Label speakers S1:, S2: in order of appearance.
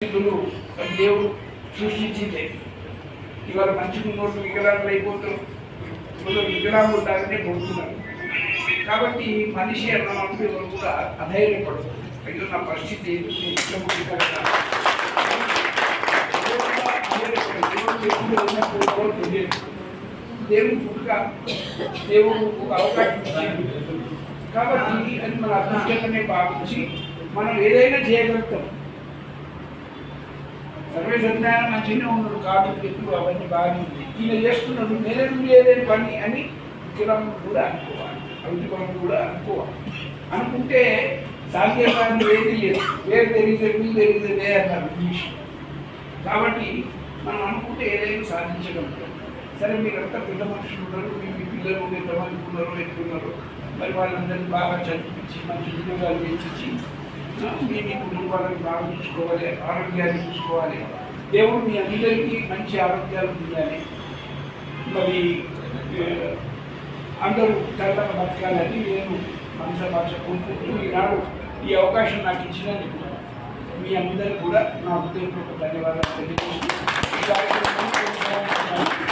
S1: పరిస్థితులు దేవుడు సృష్టించిందే. ఇవాళ మంచి ఉన్నోళ్ళు వికలాంగులు అయిపోతారు. ఇప్పుడు వికలాంగులు ఉండాలనే పొందుతున్నారు కాబట్టి మనిషి అన్నప్పుడు ఎవరు కూడా అధైర్యపడదు అయ్యో నా పరిస్థితి ఏంటి? దేవుడు పుట్టుక దేవుడు ఒక అవకాశం కాబట్టి అది మన అదృష్టంగానే భావించి మనం ఏదైనా చేయగలుగుతాం. సర్వే సత్యనారాయణ మంచిగానే ఉన్నాడు కాదు ఎప్పుడు అవన్నీ బాగుంది ఉంది. ఈయన చేస్తున్నాడు నేను లేదని పని అని వికలం కూడా అనుకోవాలి. అవిటికలం కూడా అనుకోవాలి. అనుకుంటే సాంకేతాన్ని ఏది లేదు. వేరు తెలియదు వీలు తెలియదు లే అన్నారు ఇంగ్లీష్. కాబట్టి మనం అనుకుంటే ఏదైనా సాధించడం సరే మీరంతా పెద్ద మనుషులు ఉన్నారు మీ మీ పిల్లలు ఎంతమంది ఉన్నారు ఎట్లున్నారు? మరి వాళ్ళందరినీ బాగా చదివించి మంచి ఉద్యోగాలు వేయించి మీ మీ కుటుంబాలను బాగా చూసుకోవాలి ఆరోగ్యాన్ని చూసుకోవాలి. దేవుడు మీ అందరికీ మంచి ఆరోగ్యాలు ఇవ్వాలి మరి అందరూ చల్లగా బతకాలని నేను మనస భాష కోరుకుంటూ ఈనాడు ఈ అవకాశం నాకు ఇచ్చినందుకు మీ అందరూ కూడా నా హృదయపూర్వక ధన్యవాదాలు తెలియజేస్తున్నాను.